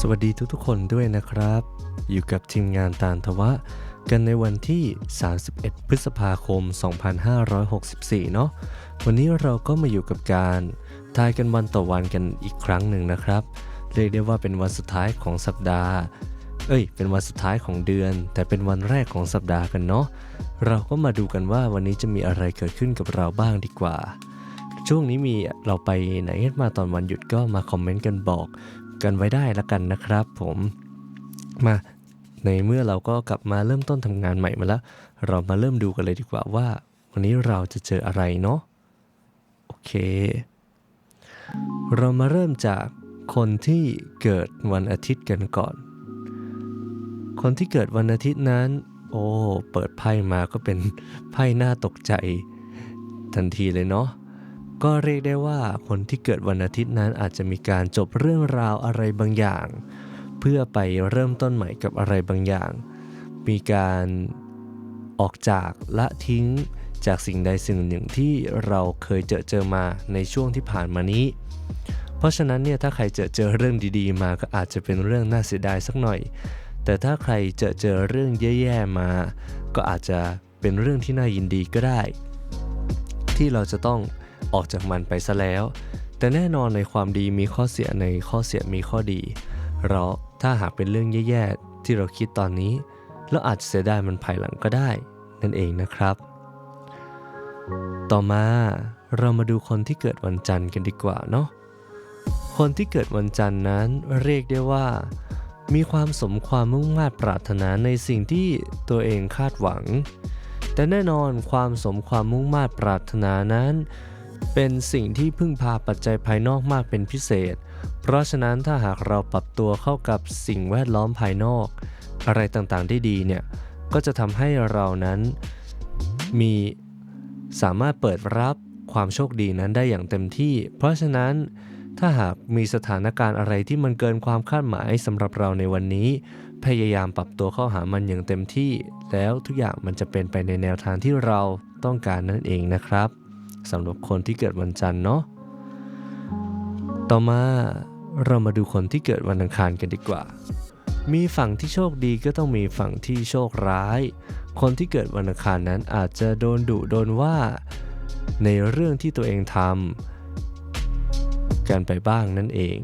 สวัสดีทุกๆคนด้วยนะครับ อยู่กับทีมงานตาลทวะ กันในวันที่ 31 พฤษภาคม 2564 เนาะวันนี้เราก็มาอยู่กับการทายกันวันต่อวันกันอีกครั้งหนึ่งนะครับ เรียกได้ว่าเป็นวันสุดท้ายของสัปดาห์ เอ้ย เป็นวันสุดท้ายของเดือน แต่เป็นวันแรกของสัปดาห์กันเนาะเราก็มาดูกันว่าวันนี้จะมีอะไรเกิดขึ้นกับเราบ้างดีกว่าช่วงนี้มีเราไปไหนมาตอนวันหยุดก็มาคอมเมนต์กันบอก กันไว้ได้ละกันนะครับผมมาในเมื่อเราก็กลับมาเริ่มต้นทำงานใหม่มาแล้ว เรามาเริ่มดูกันเลยดีกว่าว่า วันนี้เราจะเจออะไรเนาะโอเค เรามาเริ่มจากคนที่เกิดวันอาทิตย์กันก่อน คนที่เกิดวันอาทิตย์นั้น โอ้ เปิดไพ่มาก็เป็นไพ่หน่าตกใจทันทีเลยเนาะ ก็เรียกได้ว่าคนที่เกิดวันอาทิตย์นั้นอาจจะมีการจบเรื่องราวอะไรบางอย่าง เพื่อไปเริ่มต้นใหม่กับอะไรบางอย่าง มีการออกจากละทิ้งจากสิ่งใดสิ่งหนึ่งที่เราเคยเจอเจอมาในช่วงที่ผ่านมานี้ เพราะฉะนั้นเนี่ยถ้าใครเจอเจอเรื่องดีๆ มาก็อาจจะเป็นเรื่องน่าเสียดายสักหน่อย แต่ถ้าใครเจอเจอเรื่องแย่ๆมา ก็อาจจะเป็นเรื่องที่น่ายินดีก็ได้ ที่เราจะต้อง ออกจากมันไปซะแล้ว แต่แน่นอนในความดีมีข้อเสียในข้อเสียมีข้อดี เราถ้าหากเป็นเรื่องแย่ๆที่เราคิดตอนนี้เราอาจจะเสียดายมันภายหลังก็ได้ นั่นเองนะครับ ต่อมาเรามาดูคนที่เกิดวันจันทร์กันดีกว่าเนาะคนที่เกิดวันจันทร์นั้นเรียกได้ว่า มีความสมความมุ่งมา่ปรารถนาในสิ่งที่ตัวเองคาดหวัง แต่แน่นอนความสมความมุ่งมา่ปรารถนานั้น เป็นสิ่งที่พึ่งพาปัจจัยภายนอกมากเป็นพิเศษ เพราะฉะนั้นถ้าหากเราปรับตัวเข้ากับสิ่งแวดล้อมภายนอก อะไรต่างๆได้ดีเนี่ย ก็จะทำให้เรานั้นมีสามารถเปิดรับความโชคดีนั้นได้อย่างเต็มที่ เพราะฉะนั้นถ้าหากมีสถานการณ์อะไรที่มันเกินความคาดหมายสำหรับเราในวันนี้ พยายามปรับตัวเข้าหามันอย่างเต็มที่ แล้วทุกอย่างมันจะเป็นไปในแนวทางที่เราต้องการนั่นเองนะครับ สำหรับคนที่เกิดวันจันทร์เนาะต่อมาเรามาดูคนที่เกิดวันอังคารกันดีกว่า มีฝั่งที่โชคดีก็ต้องมีฝั่งที่โชคร้าย คนที่เกิดวันอังคารนั้นอาจจะโดนดุโดนว่า ในเรื่องที่ตัวเองทำกันไปบ้างนั่นเอง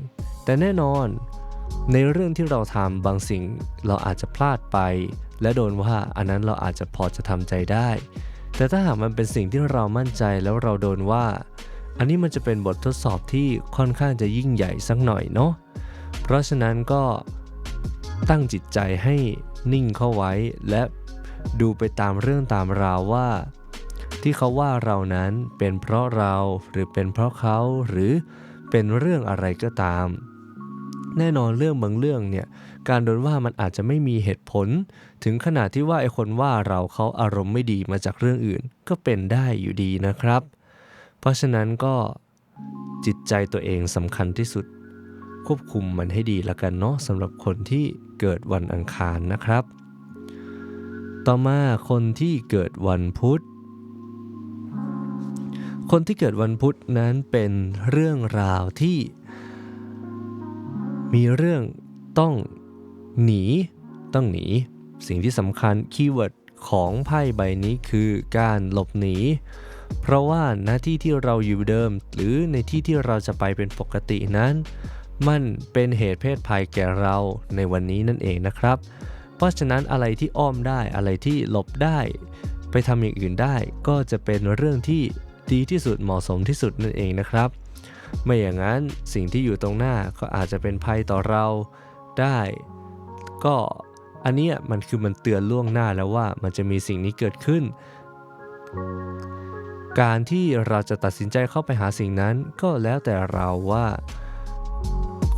แต่แน่นอนในเรื่องที่เราทำบางสิ่งเราอาจจะพลาดไป และโดนว่าอันนั้นเราอาจจะพอจะทำใจได้ แต่ถ้าหากมันเป็นสิ่งที่เรามั่นใจแล้วเราโดนว่า อันนี้มันจะเป็นบททดสอบที่ค่อนข้างจะยิ่งใหญ่สักหน่อยเนาะเพราะฉะนั้นก็ตั้งจิตใจให้นิ่งเข้าไว้ และดูไปตามเรื่องตามราวว่า ที่เขาว่าเรานั้นเป็นเพราะเราหรือเป็นเพราะเขาหรือเป็นเรื่องอะไรก็ตาม แน่นอนเรื่องบางเรื่องเนี่ยการโดนว่ามันอาจจะไม่มีเหตุผล ถึงขนาดที่ว่าไอ้คนว่าเราเขาอารมณ์ไม่ดีมาจากเรื่องอื่น ก็เป็นได้อยู่ดีนะครับ เพราะฉะนั้นก็จิตใจตัวเองสำคัญที่สุด ควบคุมมันให้ดีละกันเนาะสำหรับคนที่เกิดวันอังคารนะครับ ต่อมาคนที่เกิดวันพุธคนที่เกิดวันพุธนั้นเป็นเรื่องราวที่ มีเรื่องต้องหนีต้องหนี สิ่งที่สำคัญคีย์เวิร์ดของไพ่ใบนี้คือการหลบหนี เพราะว่าหน้าที่ที่เราอยู่เดิม หรือในที่ที่เราจะไปเป็นปกตินั้น มันเป็นเหตุเพศภัยแก่เราในวันนี้นั่นเองนะครับ เพราะฉะนั้นอะไรที่อ้อมได้อะไรที่หลบได้ ไปทำอย่างอื่นได้ก็จะเป็นเรื่องที่ดีที่สุดเหมาะสมที่สุดนั่นเองนะครับ ไม่อย่างนั้นสิ่งที่อยู่ตรงหน้าก็อาจจะเป็นภัยต่อเราได้ ก็อันนี้มันคือมันเตือนล่วงหน้าแล้วว่ามันจะมีสิ่งนี้เกิดขึ้น การที่เราจะตัดสินใจเข้าไปหาสิ่งนั้น ก็แล้วแต่เราว่า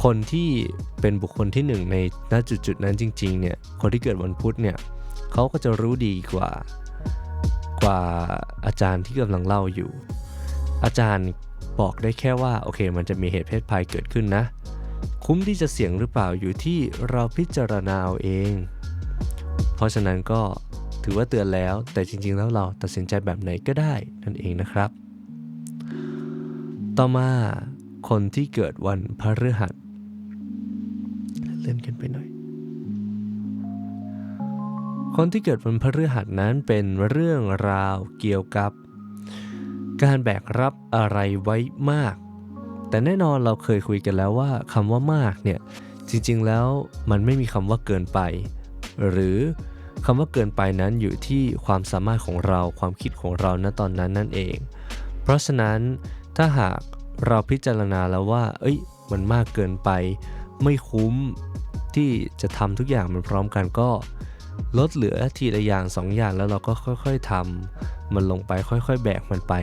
คนที่เป็นบุคคลที่หนึ่งในณจุดจุดนั้นจริง ๆ เนี่ย คนที่เกิดวันพุธเนี่ยเขาก็จะรู้ดีกว่า กว่าอาจารย์ที่กำลังเล่าอยู่ อาจารย์บอกได้แค่ว่าโอเค มันจะมีเหตุเพศภัยเกิดขึ้นนะ คุ้มที่จะเสี่ยงหรือเปล่าอยู่ที่เราพิจารณาเอาเอง เพราะฉะนั้นก็ถือว่าเตือนแล้วแต่จริงๆแล้วเราตัดสินใจแบบไหนก็ได้นั่นเองนะครับ ต่อมาคนที่เกิดวันพฤหัสเลื่อนขึ้นไปหน่อย คนที่เกิดวันพฤหัสนั้นเป็นเรื่องราวเกี่ยวกับ การแบกรับอะไรไว้มาก แต่แน่นอนเราเคยคุยกันแล้วว่าคำว่ามากเนี่ยจริงๆแล้วมันไม่มีคำว่าเกินไป หรือคำว่าเกินไปนั้นอยู่ที่ความสามารถของเราความคิดของเราณตอนนั้นนั่นเอง เพราะฉะนั้นถ้าหากเราพิจารณาแล้วว่า เอ้ย มันมากเกินไป ไม่คุ้มที่จะทำทุกอย่างมันพร้อมกันก็ ลดเหลือทีละอย่างสองอย่างแล้วเราก็ค่อยๆทำมันลงไปค่อยๆ แบกมันไป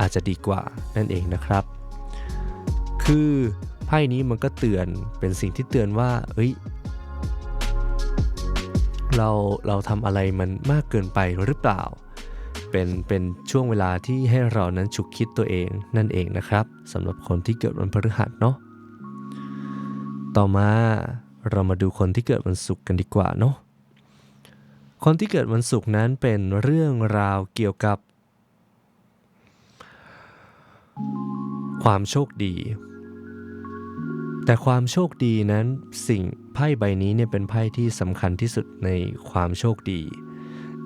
อาจจะดีกว่านั่นเองนะครับ คือไพ่นี้มันก็เตือนเป็นสิ่งที่เตือนว่า เอ้ย เราเราทำอะไรมันมากเกินไปหรือเปล่า เป็นเป็นช่วงเวลาที่ให้เรานั้นฉุกคิดตัวเองนั่นเองนะครับสำหรับคนที่เกิดวันพฤหัสเนาะต่อมาเรามาดูคนที่เกิดวันศุกร์กันดีกว่าเนาะ คนที่เกิดวันศุกร์นั้นเป็นเรื่องราวเกี่ยวกับ ความโชคดี แต่ความโชคดีนั้นสิ่งไพ่ใบนี้เนี่ยเป็นไพ่ที่สำคัญที่สุดในความโชคดี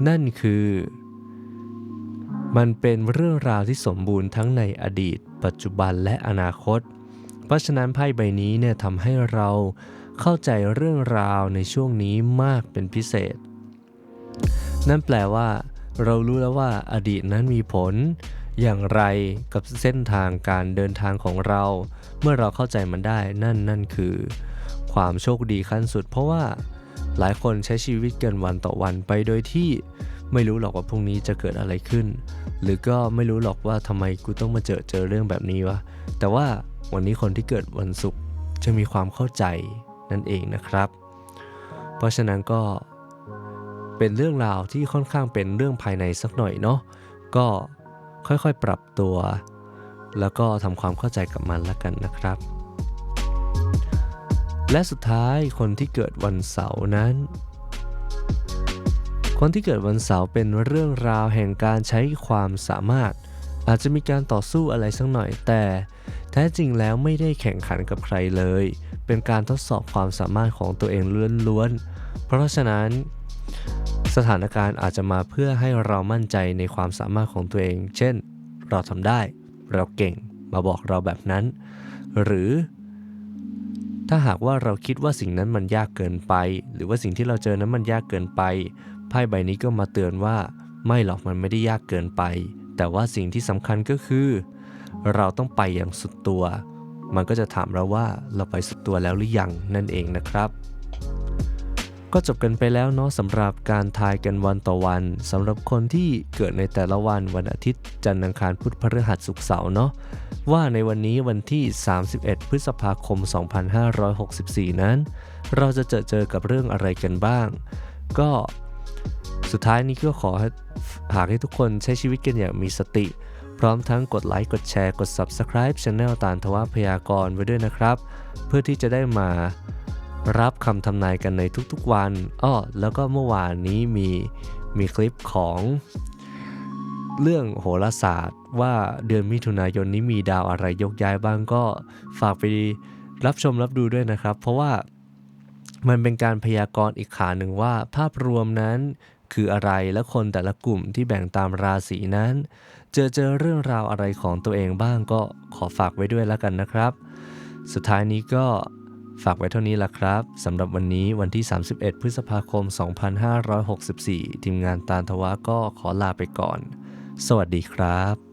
นั่นคือ มันเป็นเรื่องราวที่สมบูรณ์ทั้งในอดีต ปัจจุบันและอนาคต เพราะฉะนั้นไพ่ใบนี้เนี่ยทำให้เราเข้าใจเรื่องราวในช่วงนี้มากเป็นพิเศษ นั่นแปลว่า เรารู้แล้วว่าอดีตนั้นมีผล อย่างไรกับเส้นทางการเดินทางของเรา เมื่อเราเข้าใจมันได้นั่นนั่นคือ ความโชคดีขั้นสุด เพราะว่าหลายคนใช้ชีวิตกันวันต่อวันไปโดยที่ไม่รู้หรอกว่าพรุ่งนี้จะเกิดอะไรขึ้น หรือก็ไม่รู้หรอกว่าทำไมกูต้องมาเจอเจอเรื่องแบบนี้วะ แต่ว่าวันนี้คนที่เกิดวันศุกร์จะมีความเข้าใจนั่นเองนะครับ เพราะฉะนั้นก็ เป็นเรื่องราวที่ค่อนข้างเป็นเรื่องภายในสักหน่อยเนาะก็ค่อยๆปรับตัว แล้วก็ทำความเข้าใจกับมันละกันนะครับ และสุดท้ายคนที่เกิดวันเสาร์นั้น คนที่เกิดวันเสาร์เป็นเรื่องราวแห่งการใช้ความสามารถ อาจจะมีการต่อสู้อะไรสักหน่อยแต่แท้จริงแล้วไม่ได้แข่งขันกับใครเลย เป็นการทดสอบความสามารถของตัวเองล้วนๆเพราะฉะนั้น สถานการณ์อาจจะมาเพื่อให้เรามั่นใจในความสามารถของตัวเอง เช่น เราทำได้ เราเก่ง มาบอกเราแบบนั้น หรือถ้าหากว่าเราคิดว่าสิ่งนั้นมันยากเกินไป หรือว่าสิ่งที่เราเจอนั้นมันยากเกินไป ไพ่ใบนี้ก็มาเตือนว่า ไม่หรอกมันไม่ได้ยากเกินไป แต่ว่าสิ่งที่สำคัญก็คือ เราต้องไปอย่างสุดตัว มันก็จะถามเราว่าเราไปสุดตัวแล้วหรือยังนั่นเองนะครับ ก็จบกันไปแล้วเนาะสำหรับการทายกันวันต่อวันสำหรับคนที่เกิดในแต่ละวันวันอาทิตย์จันทร์อังคารพุธพฤหัสศุกร์เสาร์เนาะว่าในวันนี้วันที่ 31 พฤษภาคม 2564 นั้น เราจะเจอเจอกับเรื่องอะไรกันบ้าง ก็สุดท้ายนี้ก็ขอให้หากให้ทุกคนใช้ชีวิตกันอย่างมีสติ พร้อมทั้งกดไลค์กดแชร์กด Subscribe Channel ตานทวพยากรไว้ด้วยนะครับ เพื่อที่จะได้มา รับคำทำนายกันในทุกๆวันอ้อแล้วก็เมื่อวานนี้มีมีคลิปของเรื่องโหราศาสตร์ ว่าเดือนมิถุนายนนี้มีดาวอะไรยกย้ายบ้างก็ฝากไปรับชมรับดูด้วยนะครับ เพราะว่ามันเป็นการพยากรณ์อีกขาหนึ่งว่า ภาพรวมนั้นคืออะไรและคนแต่ละกลุ่มที่แบ่งตามราศีนั้น เจอเจอเรื่องราวอะไรของตัวเองบ้างก็ขอฝากไว้ด้วยแล้วกันนะครับ สุดท้ายนี้ก็ ฝากไว้เท่านี้ละครับสำหรับวันนี้วันที่ 31 พฤษภาคม 2564 ทีมงานตาลทวะก็ขอลาไปก่อน สวัสดีครับ